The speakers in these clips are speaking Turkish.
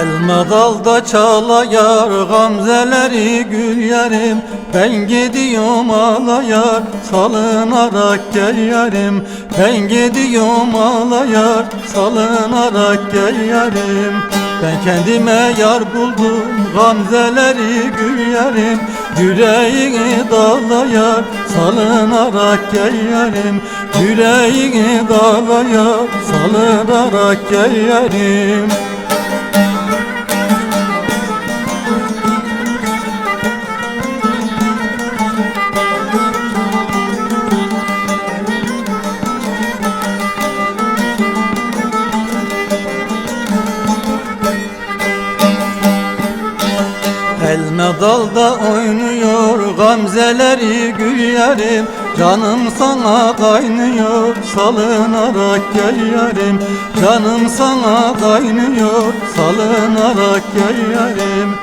Elma dalda çalayar gamzeleri gül yerim. Ben gidiyorum ağlayar salınarak gel yerim. Ben gidiyorum ağlayar salınarak gel yerim. Ben kendime yar buldum gamzeleri gül yerim. Yüreğini dağlayar Salınarak gel yarim Yüreğini dağlayar Salınarak gel Elme dalda oynuyor gamzeleri gül yarim Canım sana kaynıyor salınarak gel yarim Canım sana kaynıyor salınarak gel yarim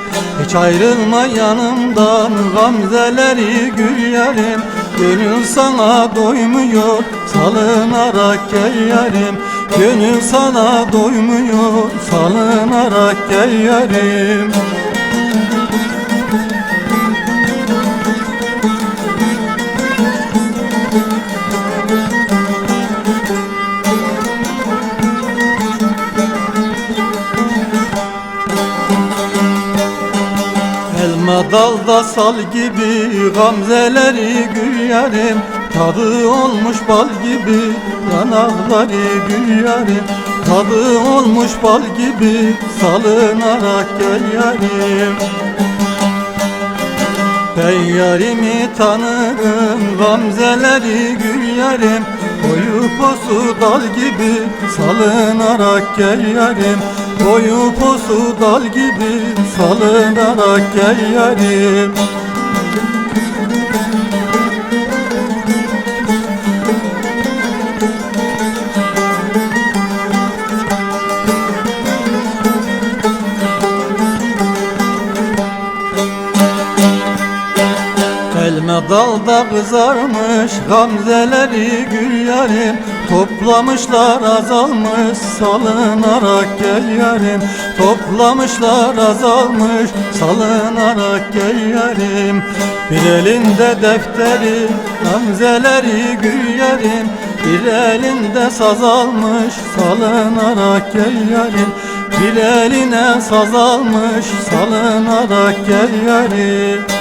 Hiç ayrılma yanımdan gamzeleri gül yarim Gönül sana doymuyor salınarak gel yarim Gönül sana doymuyor salınarak gel yarim Elma dalda sal gibi gamzeleri gül yarim Tadı olmuş bal gibi yanakları gül yarim Tadı olmuş bal gibi salınarak gel yarim Ben yarimi tanırım gamzeleri gül yarim posu dal gibi salınarak gel yarim Boyu posu dal gibi salınarak gel yarim dalda kızarmış gamzeleri gül yarim Toplamışlar azalmış salınarak gel yarim Toplamışlar azalmış salınarak gel yarim Bir elinde defteri gamzeleri gül yarim Bir elinde saz almış salınarak gel yarim Bir eline saz almış salınarak gel yarim